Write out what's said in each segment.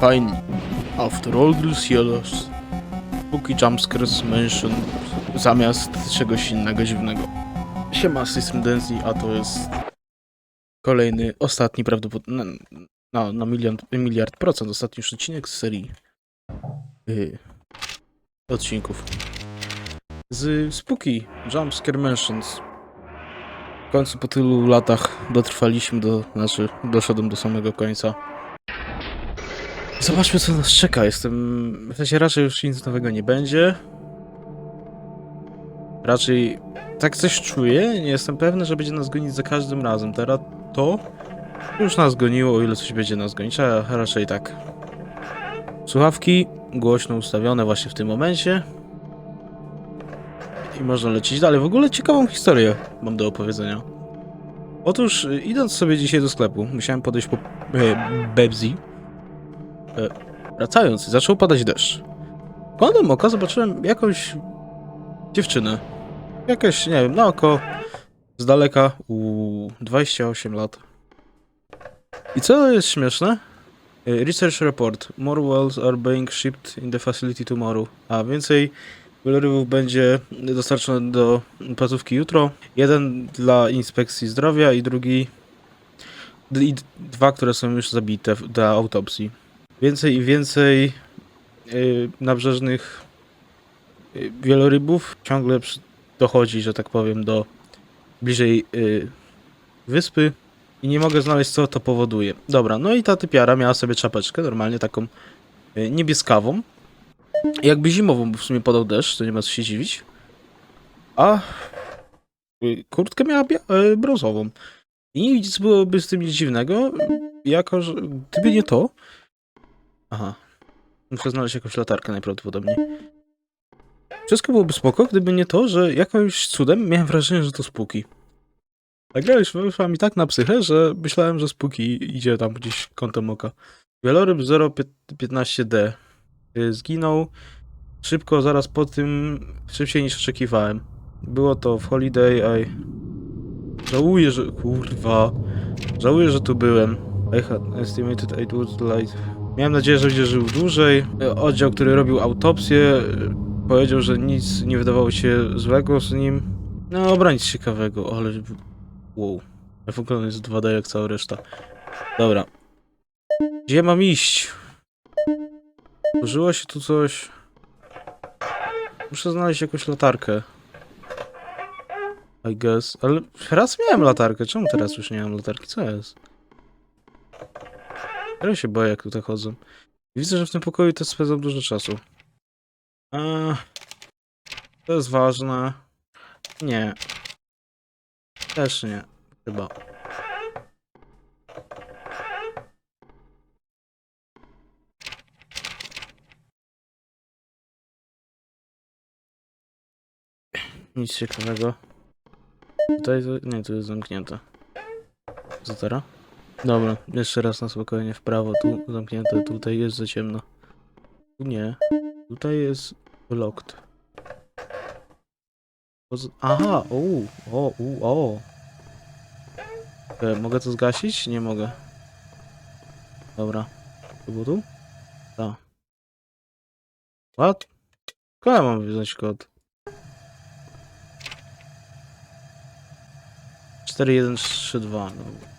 Fine. After all these years, Spooky Jumpscares Mansion zamiast czegoś innego dziwnego. Siema, System Denzi, a to jest kolejny, ostatni prawdopodobnie, na, na, na miliard procent, ostatni już odcinek z serii yy, odcinków z Spooky Jumpscare Mansions. W końcu po tylu latach dotrwaliśmy do, znaczy doszedłem do samego końca. Zobaczmy co nas czeka. Jestem, w sensie raczej już nic nowego nie będzie. Raczej tak coś czuję, nie jestem pewny, że będzie nas gonić za każdym razem. Teraz to już nas goniło, o ile coś będzie nas gonić, a raczej tak. Słuchawki głośno ustawione właśnie w tym momencie. I można lecieć dalej. W ogóle ciekawą historię mam do opowiedzenia. Otóż, y, idąc sobie dzisiaj do sklepu, musiałem podejść po e, Bebzi. E, wracając, zaczął padać deszcz. Kątem oka zobaczyłem jakąś dziewczynę. Jakaś, nie wiem, na oko, z daleka, u 28 lat. I co jest śmieszne? E, Research report. More wells are being shipped in the facility tomorrow. A więcej wielorybów będzie dostarczone do placówki jutro. Jeden dla inspekcji zdrowia i drugi i dwa, które są już zabite dla autopsji. Więcej i więcej yy, nabrzeżnych yy, wielorybów ciągle dochodzi, że tak powiem, do bliżej yy, wyspy i nie mogę znaleźć, co to powoduje. Dobra, no i ta typiara miała sobie czapeczkę, normalnie taką niebieskawą. Jakby zimową, bo w sumie padał deszcz, to nie ma co się dziwić. A y, kurtkę miała y, brązową. I nic byłoby z tym dziwnego, jako że gdyby nie to... Aha. Muszę znaleźć jakąś latarkę najprawdopodobniej. Wszystko byłoby spoko, gdyby nie to, że jakimś cudem miałem wrażenie, że to spuki. Ta gra już wyszła mi tak na psychę, że myślałem, że spuki idzie tam gdzieś kątem oka. Wieloryb 015D y, zginął szybko, zaraz po tym, szybciej niż oczekiwałem. Było to w Holiday, I... Żałuję, że... kurwa... Żałuję, że tu byłem. I had estimated it would like... Miałem nadzieję, że będzie żył dłużej. Oddział, który robił autopsję, powiedział, że nic nie wydawało się złego z nim. No, dobra, nic ciekawego, ale... Wow. W ogóle on jest 2D jak cała reszta. Dobra. Gdzie mam iść? Użyło się tu coś... Muszę znaleźć jakąś latarkę. I guess. Ale raz miałem latarkę. Czemu teraz już nie mam latarki? Co jest? Ja się boję, jak tutaj chodzą. Widzę, że w tym pokoju też spędzam dużo czasu. Eee, to jest ważne. Nie. Też nie. Chyba. Nic ciekawego. Tutaj, nie, tu jest zamknięte. Co teraz? Dobra, jeszcze raz na spokojnie w prawo, tu zamknięte, tutaj jest za ciemno. Tu nie, tutaj jest locked. Poz- Aha, o, o, u, o. E, mogę to zgasić? Nie mogę. Dobra. To było tu? Tak. What? Skąd ja mam wziąć kod? 4132. No.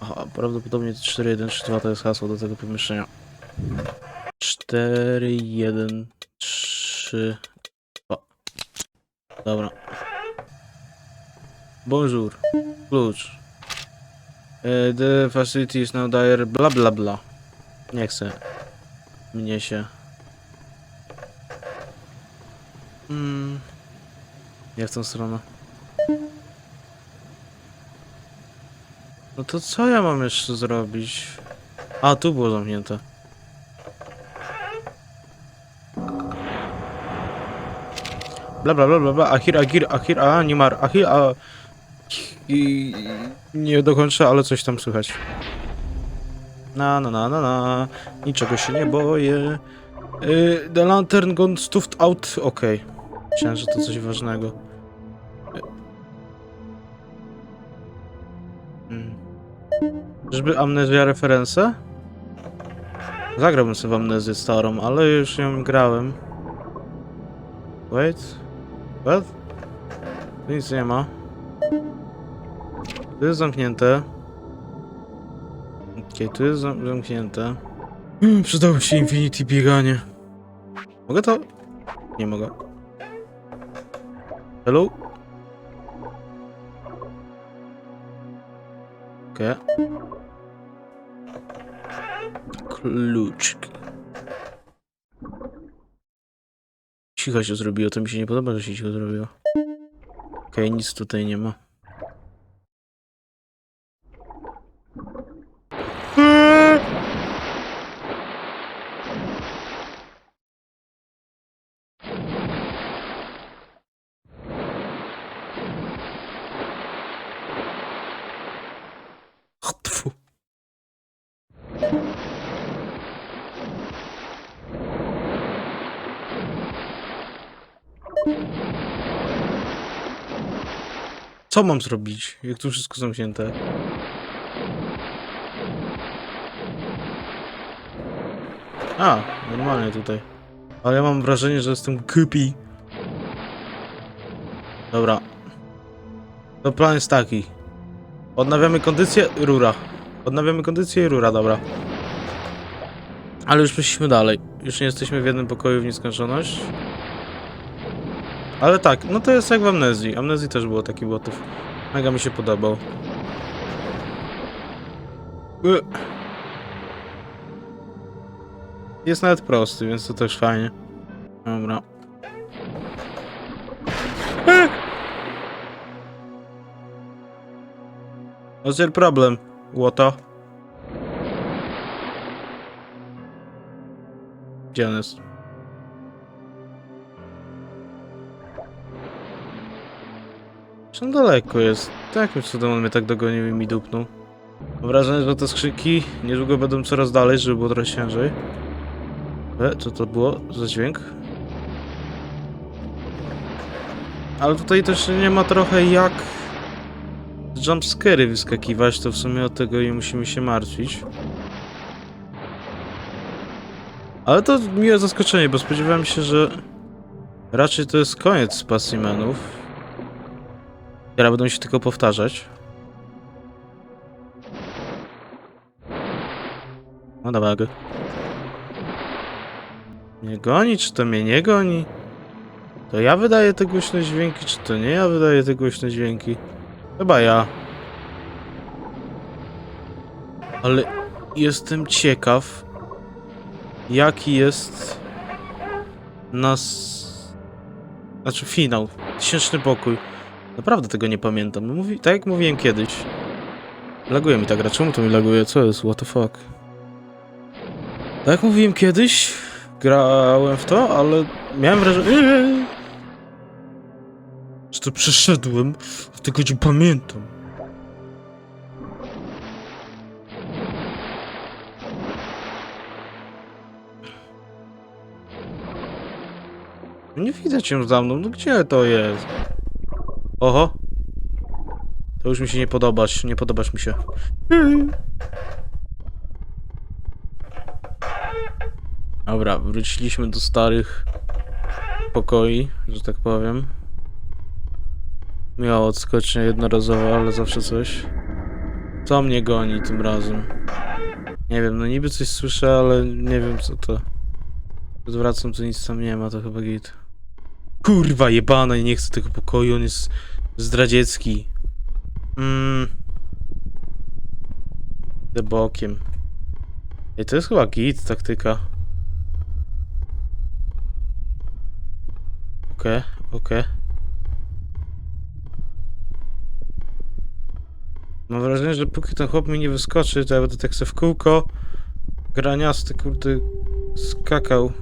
Aha, prawdopodobnie 4132 to jest hasło do tego pomieszczenia. 4132. Dobra. Bonjour. Klucz. E, The facility is now dire. Bla bla bla. Nie chcę. Mnie się. Mm. Nie w tą stronę. No to co ja mam jeszcze zrobić? A, tu było zamknięte. Bla bla bla bla bla, Ahir, Agir, Ahir, a, nie mar, Ahir, a... I... Nie dokończę, ale coś tam słychać. Na, na, na, na, na. Niczego się nie boję. Y, the lantern gone stuffed out. Okej. Myślałem, że to coś ważnego. Y. Hmm. Żeby amnezja reference? Zagrałbym sobie w amnezję starą, ale już ją grałem. Wait. What? Nic nie ma. Tu jest zamknięte. Okej, tu jest zam zamknięte. Hmm, przydało się Infinity bieganie. Mogę to? Nie mogę. Hello? Okej. Kluczki. Cicho się zrobiło, to mi się nie podoba, że się cicho zrobiło. Okej, nic tutaj nie ma. Co mam zrobić, jak tu wszystko zamknięte? A, normalnie tutaj. Ale ja mam wrażenie, że jestem głupi. Dobra. To plan jest taki. Odnawiamy kondycję, rura. Odnawiamy kondycję i rura, dobra. Ale już poszliśmy dalej. Już nie jesteśmy w jednym pokoju w nieskończoność. Ale tak, no to jest jak w Amnezji. Amnezji też było taki motyw. Mega mi się podobał. Ue. Jest nawet prosty, więc to też fajnie. Dobra. What's your problem? Łoto? Gdzie on jest? Czy on daleko jest? Takim cudem on mnie tak dogonił i mi dupnął. Mam wrażenie, że te skrzynki niedługo będą coraz dalej, żeby było trochę ciężej. E, co to było za dźwięk? Ale tutaj też nie ma trochę jak jumpscary wyskakiwać, to w sumie od tego i musimy się martwić. Ale to miłe zaskoczenie, bo spodziewałem się, że raczej to jest koniec specimenów. Teraz będą się tylko powtarzać. No go. Nie goni, czy to mnie nie goni? To ja wydaję te głośne dźwięki, czy to nie ja wydaję te głośne dźwięki? Chyba ja. Ale jestem ciekaw, jaki jest nas... Znaczy finał, tysięczny pokój. Naprawdę tego nie pamiętam. Mówi, tak jak mówiłem kiedyś. Laguje mi ta gra. Czemu to mi laguje? Co jest? What the fuck? Tak jak mówiłem kiedyś, grałem w to, ale miałem wrażenie... Że to przeszedłem, tego nie pamiętam. Nie widać ją za mną, no gdzie to jest? Oho. To już mi się nie podobać, nie podobasz mi się. Dobra, wróciliśmy do starych pokoi, że tak powiem. Miało odskocznie jednorazowo, ale zawsze coś. Co mnie goni tym razem? Nie wiem, no niby coś słyszę, ale nie wiem co to. Zwracam, to nic tam nie ma, to chyba git. Kurwa jebana, nie chcę tego pokoju, on jest zdradziecki. Mmm. Idę bokiem. Ej, to jest chyba git taktyka. Okej, okej. Mam wrażenie, że póki ten chłop mi nie wyskoczy, to ja będę tak se w kółko graniasty, kurde, skakał.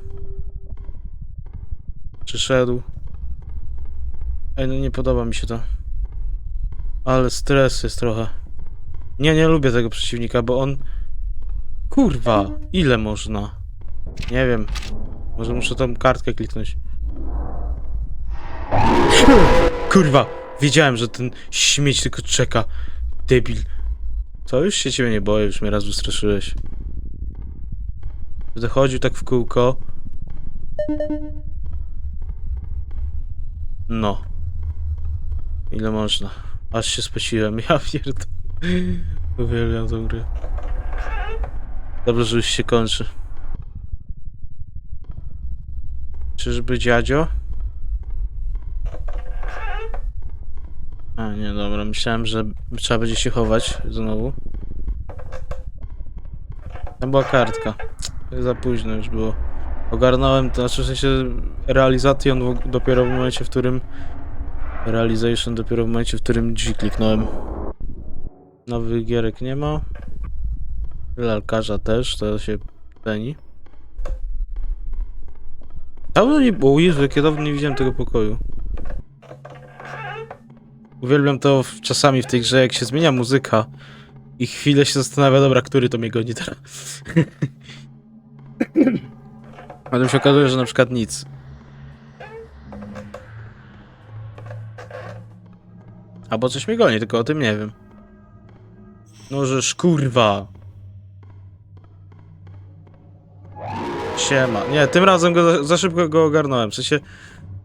Przyszedł. Ej, no nie podoba mi się to. Ale stres jest trochę. Nie, nie lubię tego przeciwnika, bo on... Kurwa, ile można? Nie wiem. Może muszę tą kartkę kliknąć. Kurwa, wiedziałem, że ten śmieć tylko czeka. Debil. Co, już się ciebie nie boję, już mnie raz wystraszyłeś. Będę chodził tak w kółko. No. Ile można? Aż się spociłem, ja pierdolę. Uwielbiam tą grę. Dobrze, że już się kończy. Czyżby dziadzio? A nie, dobra, myślałem, że trzeba będzie się chować znowu. Tam była kartka. Za późno już było. Ogarnąłem to, znaczy w sensie realization w- dopiero w momencie, w którym realization dopiero w momencie, w którym drzwi kliknąłem. Nowych gierek nie ma. Lalkarza też, to się ceni. Dawno nie było, Jezu, ja dawno nie widziałem tego pokoju. Uwielbiam to w, czasami w tej grze, jak się zmienia muzyka i chwilę się zastanawia, dobra, który to mnie goni teraz. Potem się okazuje, że na przykład nic. Albo coś mnie goni, tylko o tym nie wiem. No żeż kurwa. Siema. Nie, tym razem go za, za szybko go ogarnąłem. W sensie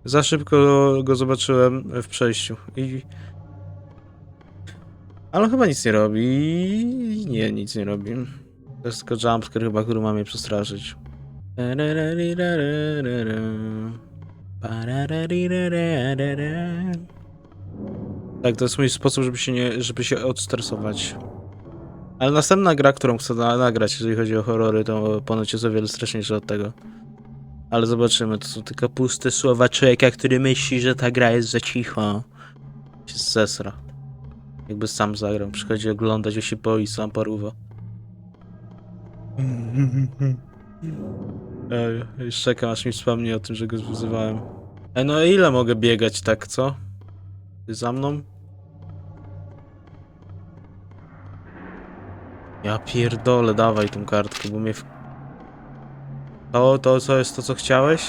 za szybko go zobaczyłem w przejściu i... Ale chyba nic nie robi. Nie, nic nie robi. To jest tylko jumpscare chyba, który ma mnie przestraszyć. Tak, to jest mój sposób, żeby się, nie, żeby się odstresować. Ale następna gra, którą chcę na, nagrać, jeżeli chodzi o horrory, to ponoć jest o wiele straszniejsza od tego. Ale zobaczymy, to są tylko puste słowa człowieka, który myśli, że ta gra jest za cicho. Się zesra. Jakby sam zagrał, przychodzi oglądać, a się boi, sam paruwa. Ej, już czekam, aż mi wspomni o tym, że go wyzywałem. Ej, no ile mogę biegać tak, co? Ty za mną? Ja pierdolę, dawaj tą kartkę, bo mnie w... To, to co jest to, co chciałeś?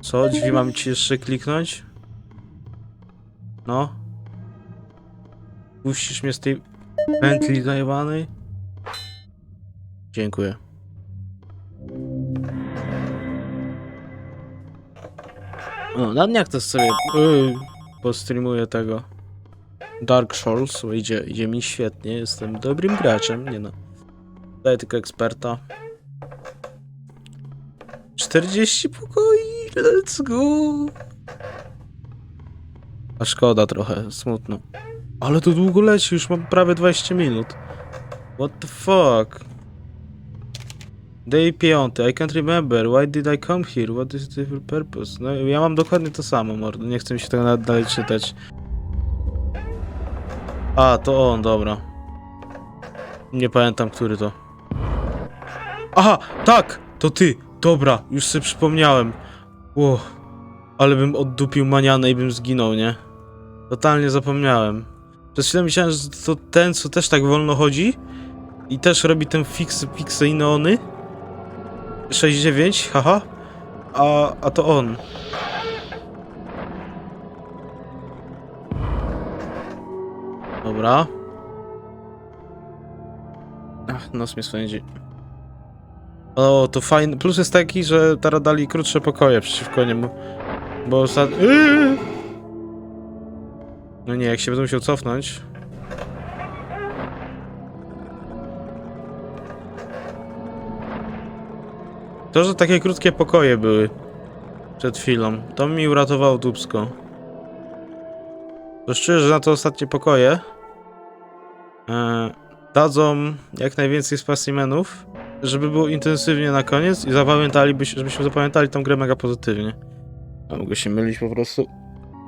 Co? Drzwi mam ci jeszcze kliknąć? No? Puścisz mnie z tej pętli zajebanej? Dziękuję. No, na dniach to sobie yy, postreamuję tego Dark Souls, idzie, idzie mi świetnie, jestem dobrym graczem, nie no. Daję tylko eksperta. 40 pokoi, let's go! A szkoda trochę, smutno. Ale to długo leci, już mam prawie 20 minut. What the fuck? Day 5, I can't remember, why did I come here, what is the purpose? No ja mam dokładnie to samo, mordo, nie chcę mi się tego nawet dalej czytać. A, to on, dobra. Nie pamiętam, który to. Aha, tak! To ty! Dobra, już sobie przypomniałem. Ło, ale bym oddupił manianę i bym zginął, nie? Totalnie zapomniałem. Przez chwilę myślałem, że to ten, co też tak wolno chodzi i też robi ten fix, fixe i neony. 6-9, haha. A, a to on. Dobra. Ach, nos mnie swędzi. O, to fajny. Plus jest taki, że teraz dali krótsze pokoje przeciwko niemu. Bo ostatnio. No nie, jak się będę musiał cofnąć. To, że takie krótkie pokoje były przed chwilą, to mi uratowało dupsko. To szczerze, że na te ostatnie pokoje dadzą jak najwięcej specimenów, żeby było intensywnie na koniec i zapamiętaliby, żebyśmy zapamiętali tą grę mega pozytywnie. A mogę się mylić po prostu.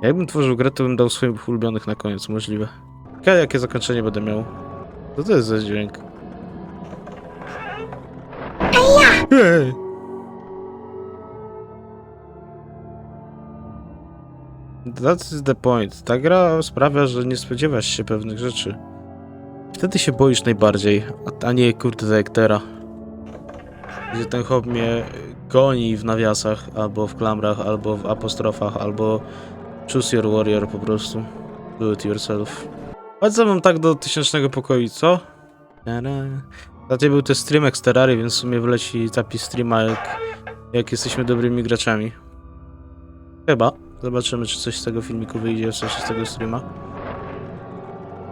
Jakbym tworzył grę, to bym dał swoich ulubionych na koniec, możliwe. Ciekawe, jakie zakończenie będę miał. Co to jest za dźwięk? Ej! That's the point. Ta gra sprawia, że nie spodziewasz się pewnych rzeczy. Wtedy się boisz najbardziej, a, nie kurde teraz. Gdzie ten hop mnie goni w nawiasach, albo w klamrach, albo w apostrofach, albo choose your warrior po prostu. Do it yourself. Chodź ze mną tak do tysięcznego pokoju, co? Zatem był to stream Exterrary, więc w sumie wleci zapis streama, jak, jak jesteśmy dobrymi graczami. Chyba. Zobaczymy, czy coś z tego filmiku wyjdzie, w sensie z tego streama.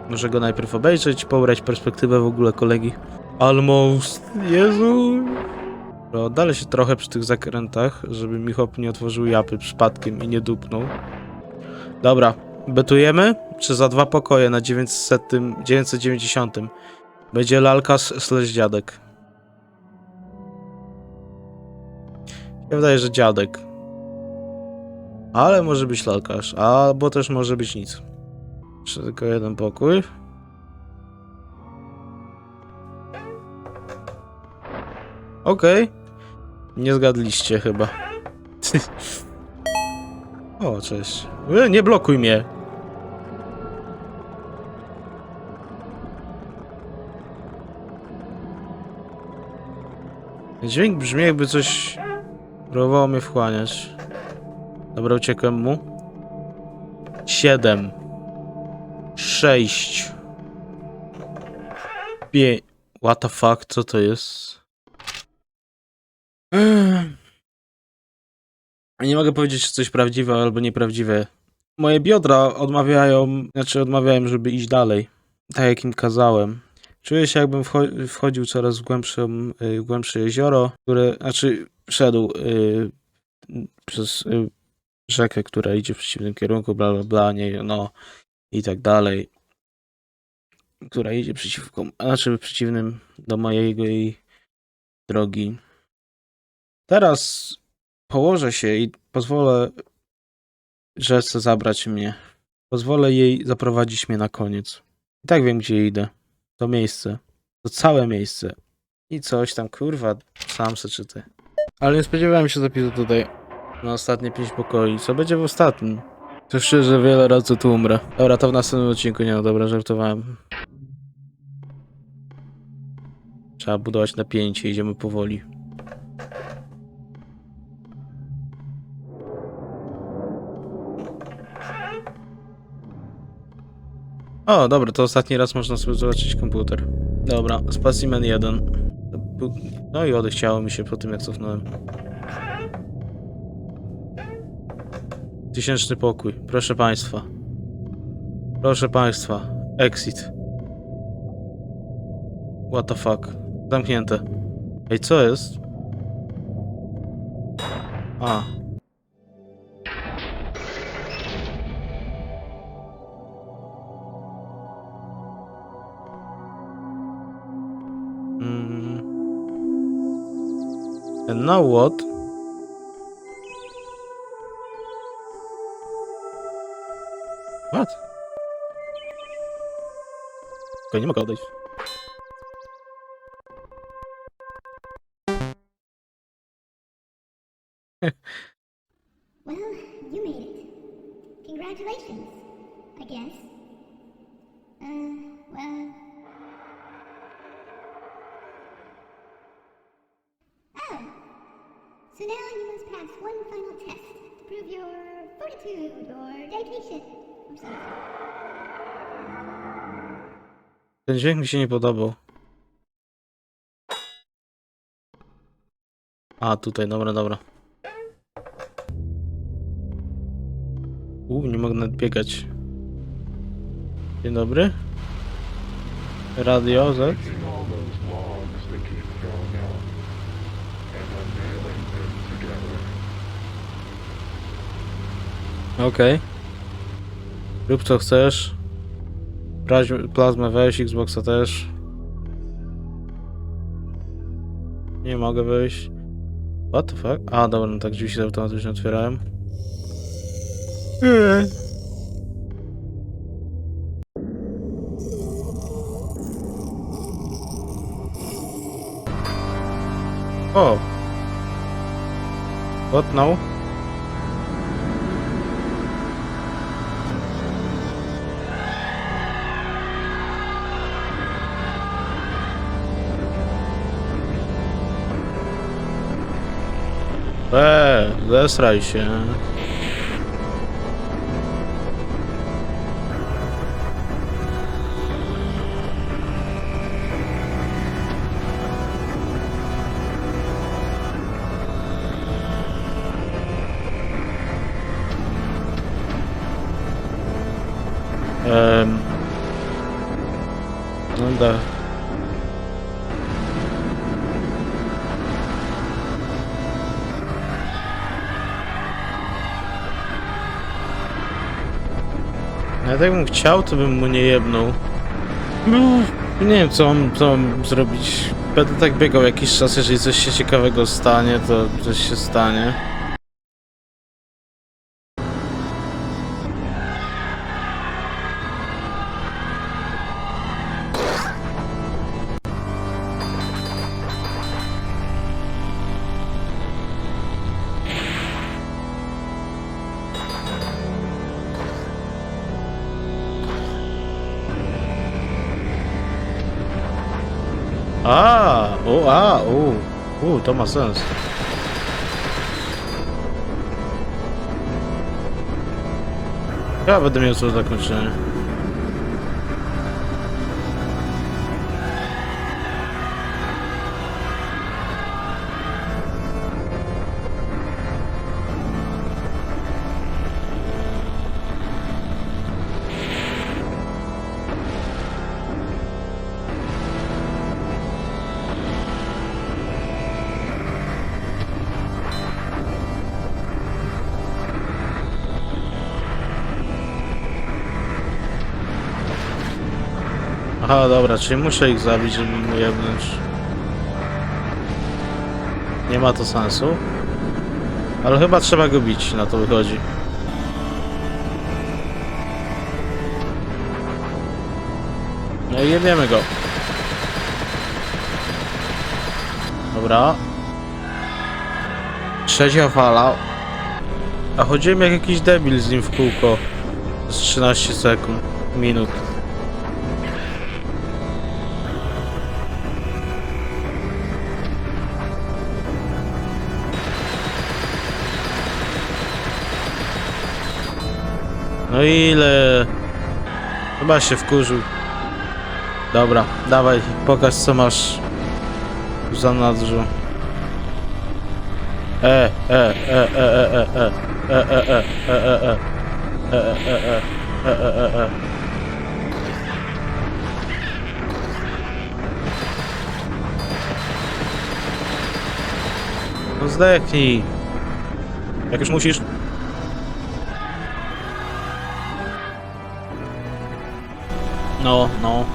Może go najpierw obejrzeć, pobrać perspektywę w ogóle kolegi. Almost. Jezu. Oddalę się trochę przy tych zakrętach, żeby mi chłop nie otworzył japy przypadkiem i nie dupnął. Dobra, betujemy? Czy za dwa pokoje na 900, 990 będzie lalka slash dziadek? Się wydaje, że dziadek. Ale może być lalkarz, albo też może być nic. Jeszcze tylko jeden pokój. Okej. Nie zgadliście chyba. o, cześć. E, nie blokuj mnie. Dźwięk brzmi jakby coś próbowało mnie wchłaniać. Dobra, uciekłem mu. Siedem. Sześć. Pięć. What the fuck, co to jest? Nie mogę powiedzieć, czy coś prawdziwe albo nieprawdziwe. Moje biodra odmawiają, znaczy odmawiają, żeby iść dalej. Tak jak im kazałem. Czuję się, jakbym wcho- wchodził coraz y, w głębsze jezioro, które, znaczy szedł y, przez y, rzekę, która idzie w przeciwnym kierunku, bla bla bla, nie, no i tak dalej. Która idzie przeciwko, znaczy przeciwnym do mojego jej drogi. Teraz położę się i pozwolę rzece zabrać mnie. Pozwolę jej zaprowadzić mnie na koniec. I tak wiem, gdzie idę. To miejsce. To całe miejsce. I coś tam, kurwa, sam se czytaj. Ale nie spodziewałem się zapisu tutaj na ostatnie pięć pokoi. Co będzie w ostatnim? To szczerze, wiele razy tu umrę. Dobra, to w następnym odcinku, nie no, dobra, żartowałem. Trzeba budować napięcie, idziemy powoli. O, dobra, to ostatni raz można sobie zobaczyć komputer. Dobra, specimen 1. No i odechciało mi się po tym, jak cofnąłem. Tysięczny pokój, proszę państwa. Proszę państwa, exit. What the fuck? Zamknięte. Ej, co jest? A. Mm. And now what? What? Tylko nie mogę odejść. Well, you made it. Congratulations, I guess. Uh, well. Oh. So now you must pass one final test to prove your fortitude or dedication. Ten dźwięk mi się nie podobał. A, tutaj, dobra, dobra. U, nie mogę nawet biegać. Dzień dobry. Radio Z. all those Rób co chcesz. Plazmę weź, Xboxa też. Nie mogę wyjść. What the fuck? A, dobra, no tak drzwi się automatycznie otwierałem. Eee. O! What now? Eee, zesraj się. Um, no da. Nawet jakbym chciał, to bym mu nie jebnął. Nie wiem, co mam, co mam zrobić. Będę tak biegał jakiś czas, jeżeli coś się ciekawego stanie, to coś się stanie. Ah, oh, ah, oh. Uh, toma maçãs. Acaba também as suas da continha. Aha, dobra, czyli muszę ich zabić, żeby mu jebnąć. Nie ma to sensu. Ale chyba trzeba go bić, na to wychodzi. No i jebiemy go. Dobra. Trzecia fala. A chodziłem jak jakiś debil z nim w kółko. Z 13 sekund. Minut. No ile? Chyba się wkurzył. Dobra, dawaj, pokaż co masz w zanadrzu. E, e, e, e, e, e, e, e, e, e, e, e, e, e, e, e, e, e, e. No zdechnij. Jak już musisz. No, no.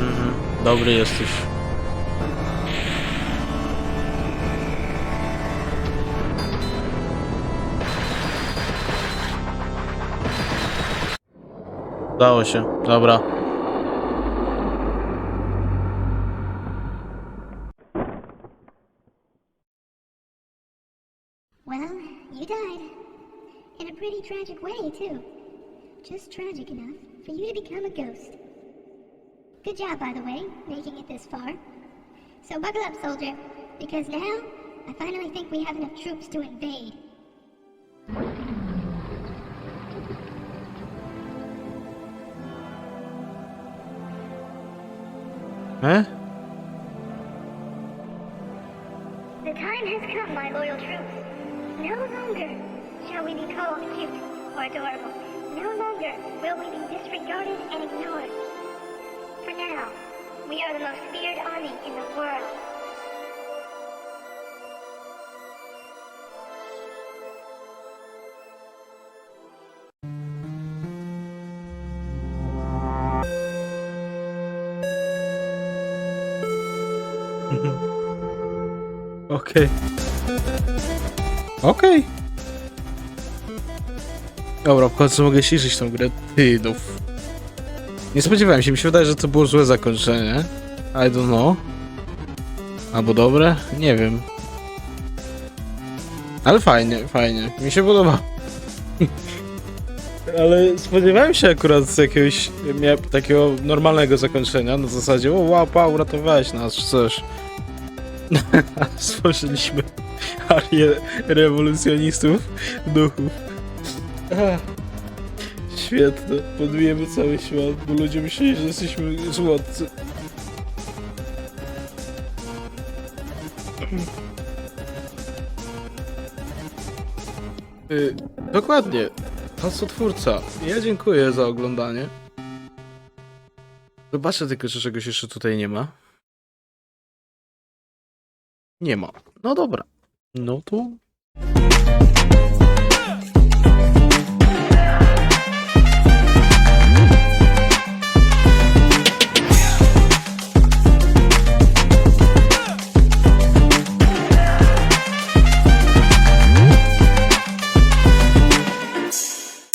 Mhm, dobry jesteś. Udało się, dobra. Well, you died. In a pretty tragic way, too. Just tragic enough for you to become a ghost. Good job, by the way, making it this far. So buckle up, soldier, because now I finally think we have enough troops to invade. Huh? The time has come, my loyal troops. No longer shall we be called cute or adorable. No longer will we be disregarded and ignored. For now, we are the most feared army in the world. Okej. Okej. Dobra, w końcu mogę ciszyć tą grę. Ty, no. Nie spodziewałem się, mi się wydaje, że to było złe zakończenie. I don't know. Albo dobre? Nie wiem. Ale fajnie, fajnie. Mi się podoba. Ale spodziewałem się akurat jakiegoś takiego normalnego zakończenia, na zasadzie o wow, pa, uratowałeś nas, czy coś. Stworzyliśmy arię rewolucjonistów duchów. Świetne. Podbijemy cały świat, bo ludzie myśleli, że jesteśmy złotcy. Y, dokładnie. Hasotwórca. Ja dziękuję za oglądanie. Zobaczę tylko, czy czegoś jeszcze tutaj nie ma. Nie ma. No dobra. No to